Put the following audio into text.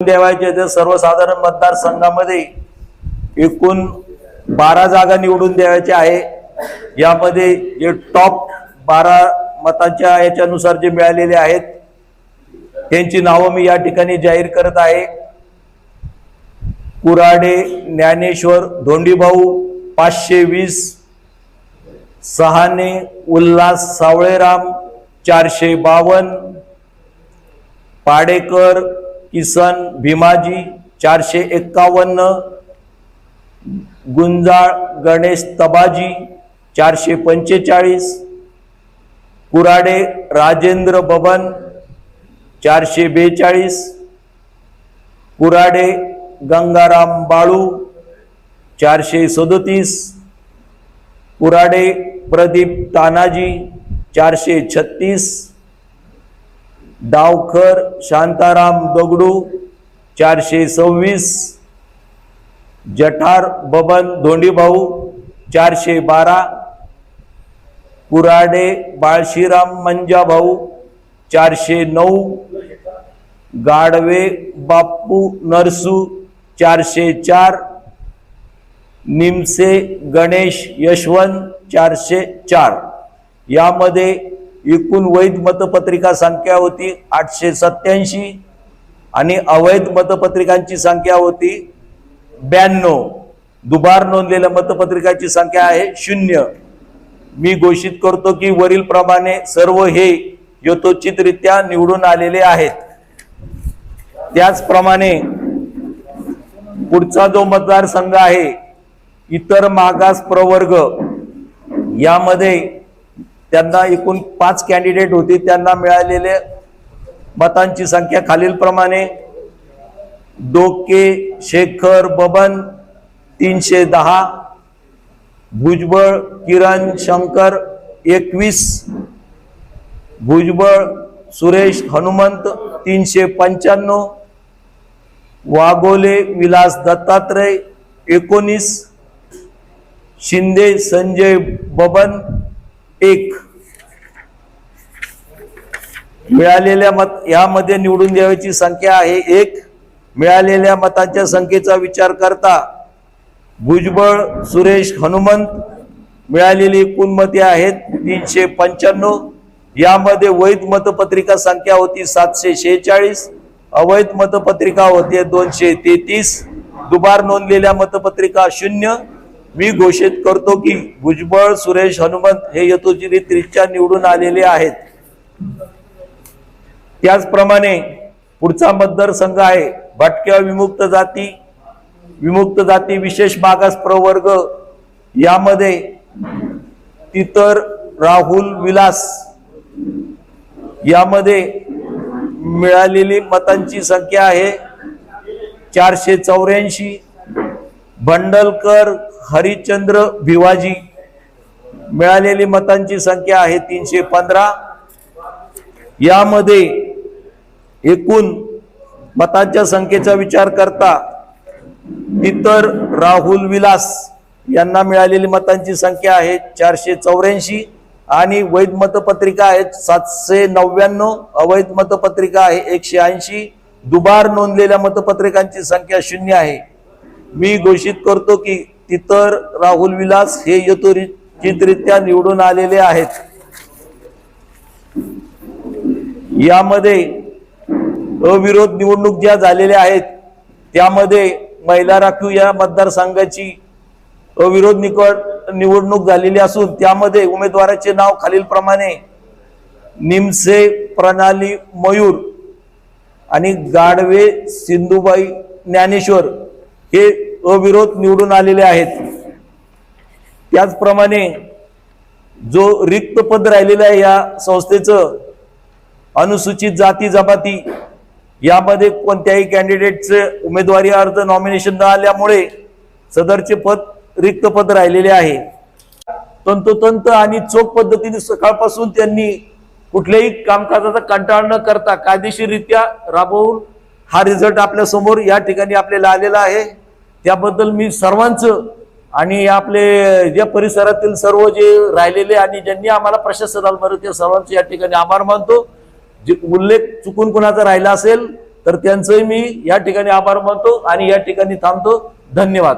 देवायचे ते सर्वसाधारण मतदारसंघामध्ये एकूण बारा जागा निवडून द्यायच्या आहे. यामध्ये जे टॉप बारा मतांच्या याच्यानुसार जे मिळालेले आहेत त्यांची नावं मी या ठिकाणी जाहीर करत आहे. कुराडे ज्ञानेश्वर धोंडीभाऊ पाचशे वीस सहाने उल्हास सावळेराम चारशे बावन्न पाडेकर किसन भीमाजी चारशे एक्कावन्न गुंजाळ गणेश तबाजी चारशे पंचेचाळीस कुराडे राजेंद्र बबन चारशे बेचाळीस कुराडे गंगाराम बाळू चारशे सदोतीस कुराडे प्रदीप तानाजी चारशे छत्तीस डावखर शांताराम दगडू चारशे सव्वीस जठार बबन धोंडीभाऊ चारशे बारा कुराडे बाळशीराम मंजाभाऊ चारशे नऊ गाडवे बाप्पू नरसू चारशे चार निमसे गणेश यशवंत चारशे चार. यामध्ये एकूण वैध मतपत्रिका संख्या होती आठशे सत्याऐंशी आणि अवैध मतपत्रिकांची संख्या होती ब्याण्णव. दुबार नोंदलेल्या मतपत्रिकाची संख्या आहे शून्य. मी घोषित करतो की वरील प्रमाणे सर्व हे यथोचितरित्या निवडून आलेले आहेत. त्याचप्रमाणे पुढचा जो मतदारसंघ आहे इतर मागास प्रवर्ग यामध्ये त्यांना एकूण पाच कॅन्डिडेट होते. त्यांना मिळालेले मतांची संख्या खालीलप्रमाणे. डोके शेखर बबन तीनशे दहा. भुजबळ किरण शंकर एकवीस. भुजबळ सुरेश हनुमंत तीनशे पंच्याण्णव. वाघोले विलास दत्तात्रय एकोणीस. शिंदे संजय बबन एक. मिळालेल्या मत यामध्ये निवडून द्यावयाची संख्या आहे एक. मिळालेल्या मतांच्या संख्येचा विचार करता भुजबळ सुरेश हनुमंत मिळालेली एकूण मते आहेत तीनशे पंच्याण्णव. यामध्ये वैध मतपत्रिका संख्या होती सातशे शेहेचाळीस अवैध मतपत्रिका होते दोनशे तेहतीस. दुबार नोंदलेल्या मतपत्रिका शून्य. मी घोषित करतो की भुजबळ सुरेश हनुमंत हे यथोचितरित्या निवडून आलेले आहेत. त्याचप्रमाणे पुढचा मतदारसंघ आहे. भटक्या विमुक्त जाती विमुक्त जाती विशेष मागास प्रवर्ग यामध्ये तितर राहुल विलास यामध्ये मिळालेली मतांची संख्या आहे. चारशे चौऱ्याऐंशी भंडलकर हरिश्चंद्र भिवाजी मिळालेली मतांची संख्या आहे तीनशे पंधरा. यामध्ये एकूण मतांच्या संख्येचा विचार करता इतर राहुल विलास यांना मिळालेली मतांची संख्या आहे चारशे चौऱ्याऐंशी आणि वैध मतपत्रिका आहेत सातशे नव्याण्णव. अवैध मतपत्रिका आहे एकशे ऐंशी. दुबार नोंदलेल्या मतपत्रिकांची संख्या शून्य आहे. मी घोषित करतो की तितर राहुल विलास हे यथोचितरित्या निवडून आलेले आहेत. यामध्ये अविरोध निवडणूक ज्या झालेल्या आहेत त्यामध्ये महिला राखीव या मतदारसंघाची अविरोध निकड निवडणूक झालेली असून त्यामध्ये उमेदवाराचे नाव खालीलप्रमाणे निमसे प्रणाली मयूर आणि गाडवे सिंधुबाई ज्ञानेश्वर हे अविरोध निवडून आलेले आहेत. त्याचप्रमाणे जो रिक्त पद राहिलेलं आहे या संस्थेचं अनुसूचित जाती जमाती यामध्ये कोणत्याही कॅन्डिडेटचे उमेदवारी अर्ज नॉमिनेशन न आल्यामुळे सदरचे पद रिक्त पद राहिलेले आहे. तंतोतंत आणि चोख पद्धतीने सकाळपासून त्यांनी कुठल्याही कामकाजाचा कंटाळ न करता कायदेशीररित्या राबवून हा रिझल्ट आपल्यासमोर या ठिकाणी आपल्याला आलेला आहे. त्याबद्दल मी सर्वांचं आणि आपले या परिसरातील सर्व जे राहिलेले आणि ज्यांनी आम्हाला प्रशासनाला मदत त्या सर्वांचे या ठिकाणी आभार मानतो. जे उल्लेख चुकून कुणाचा राहिला असेल तर त्यांचंही मी या ठिकाणी आभार मानतो आणि या ठिकाणी थांबतो. धन्यवाद.